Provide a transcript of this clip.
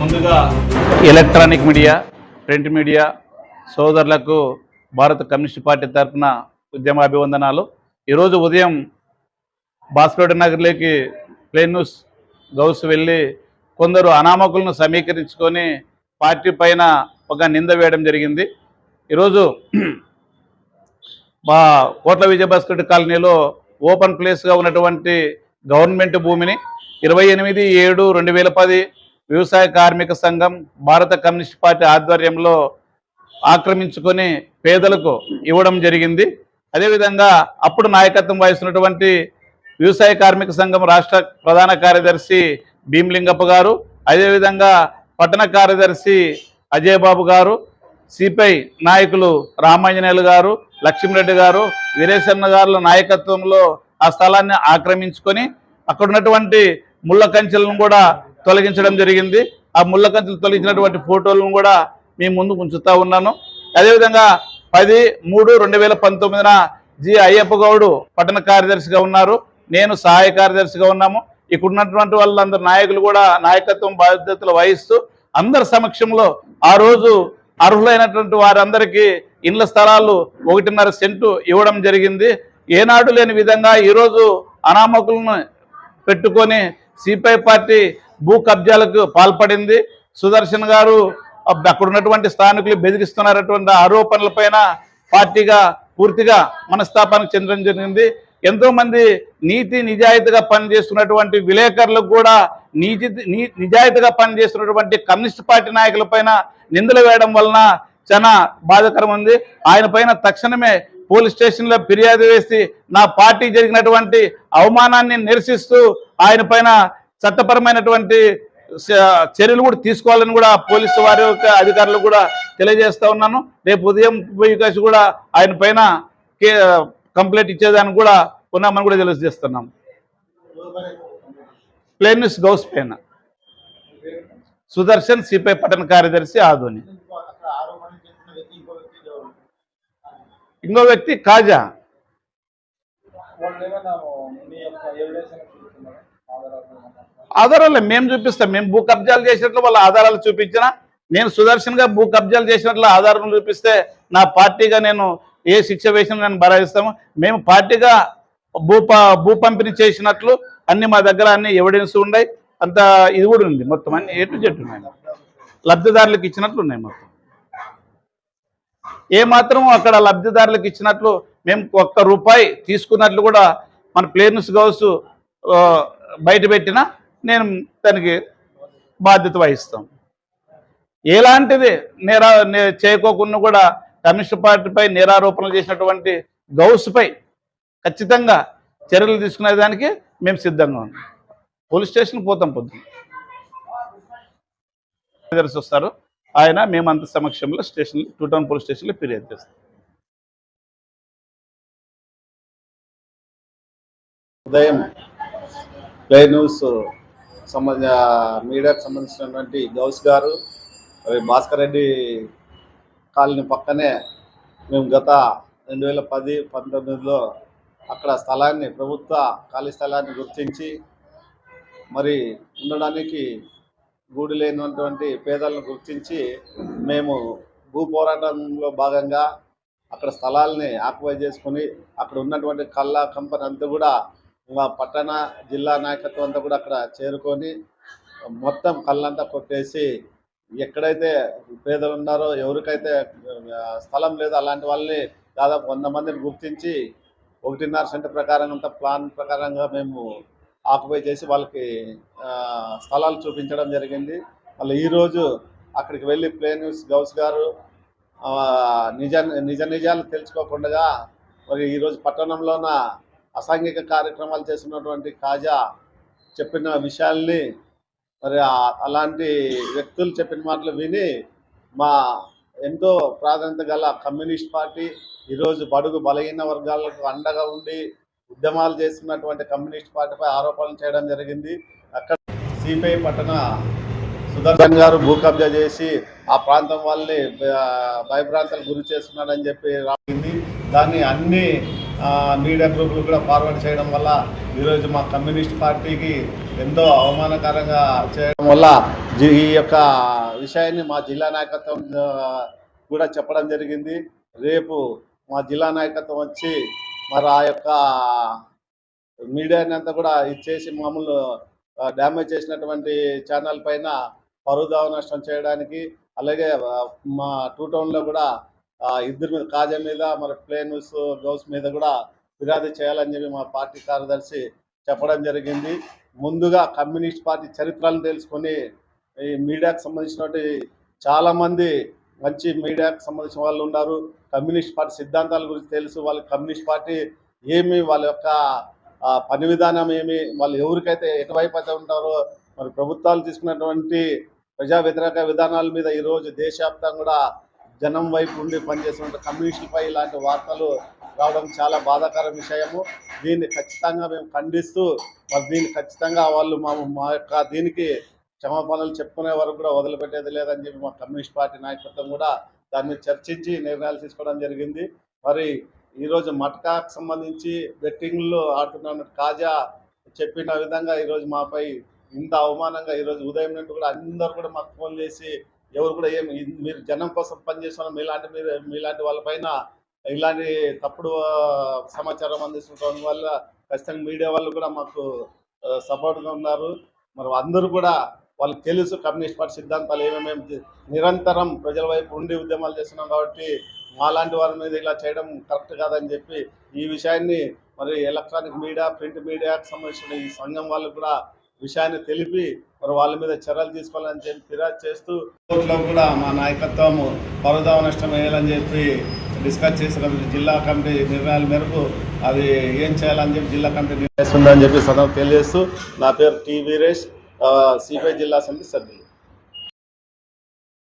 ముందుగా electronic media print media సోదరులకు భారత కమ్యూనిస్ట్ పార్టీ తరఫున ఉద్యమ అభివందనాలు ఈరోజు ఉదయం భాస్కర్ నగర్లోకి ప్లేన్ న్యూస్ గౌస్ వెళ్ళి కొందరు అనామకులను సమీకరించుకొని పార్టీ పైన ఒక నింద వేయడం జరిగింది. ఈరోజు మా కోట్ల విజయభాస్కర్ రెడ్డి కాలనీలో ఓపెన్ ప్లేస్గా ఉన్నటువంటి గవర్నమెంట్ భూమిని ఇరవై ఎనిమిది ఏడు రెండు వేల పది వ్యవసాయ కార్మిక సంఘం భారత కమ్యూనిస్ట్ పార్టీ ఆధ్వర్యంలో ఆక్రమించుకొని పేదలకు ఇవ్వడం జరిగింది. అదేవిధంగా అప్పుడు నాయకత్వం వహిస్తున్నటువంటి వ్యవసాయ కార్మిక సంఘం రాష్ట్ర ప్రధాన కార్యదర్శి భీమలింగప్ప గారు అదేవిధంగా పట్టణ కార్యదర్శి అజయ్ బాబు గారు సిపిఐ నాయకులు రామాంజనేయులు గారు లక్ష్మీరెడ్డి గారు వీరేశన్న గారుల నాయకత్వంలో ఆ స్థలాన్ని ఆక్రమించుకొని అక్కడ ఉన్నటువంటి ముళ్ళ కంచెలను కూడా తొలగించడం జరిగింది. ఆ ముళ్ళ కంచెలు తొలగించినటువంటి ఫోటోలను కూడా మీ ముందు ఉంచుతా ఉన్నాను. అదేవిధంగా పది మూడు రెండు వేల పంతొమ్మిదిన జి అయ్యప్ప గౌడు పట్టణ కార్యదర్శిగా ఉన్నారు. నేను సహాయ కార్యదర్శిగా ఉన్నాము. ఇక్కడ ఉన్నటువంటి వాళ్ళందరూ నాయకులు కూడా నాయకత్వం బాధ్యతలు వహిస్తూ అందరి సమక్షంలో ఆ రోజు అర్హులైనటువంటి వారందరికీ ఇండ్ల స్థలాలు ఒకటిన్నర సెంటు ఇవ్వడం జరిగింది. ఏనాడు లేని విధంగా ఈరోజు అనామకులను పెట్టుకొని సిపిఐ పార్టీ భూ కబ్జాలకు పాల్పడింది. సుదర్శన్ గారు అక్కడ ఉన్నటువంటి స్థానికులు బెదిరిస్తున్నటువంటి ఆరోపణలపైన పార్టీగా పూర్తిగా మనస్తాపానికి చెందడం జరిగింది. ఎంతోమంది నీతి నిజాయితీగా పనిచేస్తున్నటువంటి విలేకరులకు కూడా నీతి నీ- నిజాయితీగా పనిచేస్తున్నటువంటి కమ్యూనిస్ట్ పార్టీ నాయకులపైన నిందలు వేయడం వలన చాలా బాధాకరం ఉంది ఆయన పైన తక్షణమే పోలీస్ స్టేషన్లో ఫిర్యాదు వేసి నా పార్టీ జరిగినటువంటి అవమానాన్ని నిరసిస్తూ ఆయన పైన చట్టపరమైనటువంటి చర్యలు కూడా తీసుకోవాలని కూడా పోలీసు వారి యొక్క అధికారులు కూడా తెలియజేస్తా ఉన్నాను. రేపు ఉదయం పోయి కలిసి కూడా ఆయన పైన కే- కంప్లైంట్ ఇచ్చేదానికి కూడా ఉన్నామని కూడా తెలియజేస్తున్నాం. ప్లేనిస్ గౌస్ పైన. సుదర్శన్ సిపిఐ పట్టణ కార్యదర్శి ఆధోని. ఇంకో వ్యక్తి కాజా. ఆధారాలు మేము చూపిస్తాం. మేము భూ కబ్జాలు చేసినట్లు వాళ్ళ ఆధారాలు చూపించినా నేను సుదర్శన్గా భూ కబ్జాలు చేసినట్లు ఆధారం చూపిస్తే నా పార్టీగా నేను ఏ శిక్ష వేసినా నేను భరాయిస్తాము మేము పార్టీగా భూ భూ పంపిణీ చేసినట్లు అన్ని మా దగ్గర అన్ని ఎవిడెన్స్ ఉన్నాయి. అంత ఇది కూడా ఉంది. మొత్తం అన్ని ఏ టు ఉన్నాయి. లబ్ధిదారులకు ఇచ్చినట్లు ఉన్నాయి మొత్తం. ఏ మాత్రం అక్కడ లబ్ధిదారులకు ఇచ్చినట్లు మేము ఒక్క రూపాయి తీసుకున్నట్లు కూడా మన ప్లేనస్ గౌస్ బయట పెట్టినా నేను దానికి బాధ్యత వహిస్తాం. ఎలాంటిది నేరా నే- చేయకోకుండా కూడా కమ్యూనిస్ట్ పార్టీపై నేరారోపణలు చేసినటువంటి గౌస్పై ఖచ్చితంగా చర్యలు తీసుకునే దానికి మేము సిద్ధంగా ఉన్నాం. పోలీస్ స్టేషన్ పోతాం పొద్దున్న. కార్యదర్శి వస్తారు ఆయన మేమంత సమక్షంలో స్టేషన్ టూ టౌన్ పోలీస్ స్టేషన్లో ఫిర్యాదు చేస్తాం. ఉదయం ప్లే న్యూస్ సంబంధ మీడియాకు సంబంధించినటువంటి గౌస్ గారు భాస్కర్ రెడ్డి కాలనీ పక్కనే మేము గత రెండు వేల పది పంతొమ్మిదిలో అక్కడ స్థలాన్ని ప్రభుత్వ ఖాళీ స్థలాన్ని గుర్తించి మరి ఉండడానికి గూడు లేనటువంటి పేదలను గుర్తించి మేము భూ పోరాటంలో భాగంగా అక్కడ స్థలాల్ని ఆక్యుపై చేసుకుని అక్కడ ఉన్నటువంటి కళ్ళ కంపెనీ అంతా కూడా మా పట్టణ జిల్లా నాయకత్వం అంతా కూడా అక్కడ చేరుకొని మొత్తం కళ్ళంతా కొట్టేసి ఎక్కడైతే పేదలు ఉన్నారో ఎవరికైతే స్థలం లేదో అలాంటి వాళ్ళని దాదాపు వంద మందిని గుర్తించి ఒకటిన్నర సెంటర్ ప్రకారం అంతా ప్లాన్ ప్రకారంగా మేము ఆక్యుపై చేసి వాళ్ళకి స్థలాలు చూపించడం జరిగింది. మళ్ళీ ఈరోజు అక్కడికి వెళ్ళి ప్లే న్యూస్ గౌస్ గారు నిజ నిజ నిజాలు తెలుసుకోకుండా మరి ఈరోజు పట్టణంలోన అసాంఘిక కార్యక్రమాలు చేస్తున్నటువంటి కాజా చెప్పిన విషయాల్ని మరి అలాంటి వ్యక్తులు చెప్పిన మాటలు విని మా ఎంతో ప్రాధాన్యత గల కమ్యూనిస్ట్ పార్టీ ఈరోజు బడుగు బలహీన వర్గాలకు అండగా ఉండి ఉద్యమాలు చేస్తున్నటువంటి కమ్యూనిస్ట్ పార్టీపై ఆరోపణలు చేయడం జరిగింది. అక్కడ సిపిఐ పట్టణ సుదర్శన్ గారు భూ కబ్జా చేసి ఆ ప్రాంతం వాళ్ళని భయ- గురి చేస్తున్నాడని చెప్పి రాగింది దాన్ని అన్ని మీడియా గ్రూపులు కూడా ఫార్వర్డ్ చేయడం వల్ల ఈరోజు మా కమ్యూనిస్ట్ పార్టీకి ఎంతో అవమానకరంగా చేయడం వల్ల ఈ యొక్క విషయాన్ని మా జిల్లా నాయకత్వం కూడా చెప్పడం జరిగింది. రేపు మా జిల్లా నాయకత్వం వచ్చి మరి ఆ యొక్క మీడియాని అంతా కూడా ఇచ్చేసి మామూలు డ్యామేజ్ చేసినటువంటి ఛానల్ పైన పరుదావ నష్టం చేయడానికి అలాగే మా టూ టౌన్లో కూడా ఇద్దరి మీద కాజా మీద మరి ప్లేనూస్ గౌస్ మీద కూడా ఫిర్యాదు చేయాలని చెప్పి మా పార్టీ కార్యదర్శి చెప్పడం జరిగింది. ముందుగా కమ్యూనిస్ట్ పార్టీ చరిత్రను తెలుసుకొని ఈ మీడియాకు సంబంధించినటువంటి చాలామంది మంచి మీడియాకు సంబంధించిన వాళ్ళు ఉన్నారు. కమ్యూనిస్ట్ పార్టీ సిద్ధాంతాల గురించి తెలుసు. వాళ్ళ కమ్యూనిస్ట్ పార్టీ ఏమి వాళ్ళ యొక్క పని విధానం ఏమి వాళ్ళు ఎవరికైతే ఎటువైపు అయితే ఉంటారో మరి ప్రభుత్వాలు తీసుకున్నటువంటి ప్రజా వ్యతిరేక విధానాల మీద ఈరోజు దేశవ్యాప్తంగా కూడా జనం వైపు ఉండి పనిచేస్తున్న కమ్యూనిస్టులపై ఇలాంటి వార్తలు రావడం చాలా బాధాకర విషయము. దీన్ని ఖచ్చితంగా మేము ఖండిస్తూ మరి దీన్ని ఖచ్చితంగా వాళ్ళు మా మా యొక్క దీనికి క్షమాపణలు చెప్పుకునే వరకు కూడా వదిలిపెట్టేది లేదని చెప్పి మా కమ్యూనిస్ట్ పార్టీ నాయకత్వం కూడా దాని మీద చర్చించి నిర్ణయాలు తీసుకోవడం జరిగింది. మరి ఈరోజు మట్కాకు సంబంధించి బెట్టింగ్లో ఆడుతున్న కాజా చెప్పిన విధంగా ఈరోజు మాపై ఇంత అవమానంగా ఈరోజు ఉదయం నుండి కూడా అందరూ కూడా మాకు ఫోన్ చేసి ఎవరు కూడా ఏం మీరు జనం కోసం పనిచేస్తున్న మీలాంటి మీరు మీలాంటి వాళ్ళపైన ఇలాంటి తప్పుడు సమాచారం అందిస్తుండడం వల్ల ఖచ్చితంగా మీడియా వాళ్ళు కూడా మాకు సపోర్ట్గా ఉన్నారు. మరి అందరూ కూడా వాళ్ళకి తెలుసు కమ్యూనిస్ట్ పార్టీ సిద్ధాంతాలు ఏమేమి నిరంతరం ప్రజల వైపు ఉండి ఉద్యమాలు చేస్తున్నాం కాబట్టి మాలాంటి వారి మీద ఇలా చేయడం కరెక్ట్ కాదని చెప్పి ఈ విషయాన్ని మరి ఎలక్ట్రానిక్ మీడియా ప్రింట్ మీడియాకు సంబంధించిన ఈ సంఘం వాళ్ళు కూడా విషయాన్ని తెలిపి మరి వాళ్ళ మీద చర్యలు తీసుకోవాలని చెప్పి ఫిర్యాదు చేస్తూ కోర్టులో కూడా మా నాయకత్వం పరుదావ నష్టం వేయాలని చెప్పి డిస్కస్ చేసిన జిల్లా కమిటీ నిర్ణయాల మేరకు అది ఏం చేయాలని చెప్పి జిల్లా కమిటీ నిర్ణయిస్తుందని చెప్పి సదనం తెలియజేస్తూ నా పేరు టి వీరేష్. సిపిఐ జిల్లా సమితి సభ్యులు.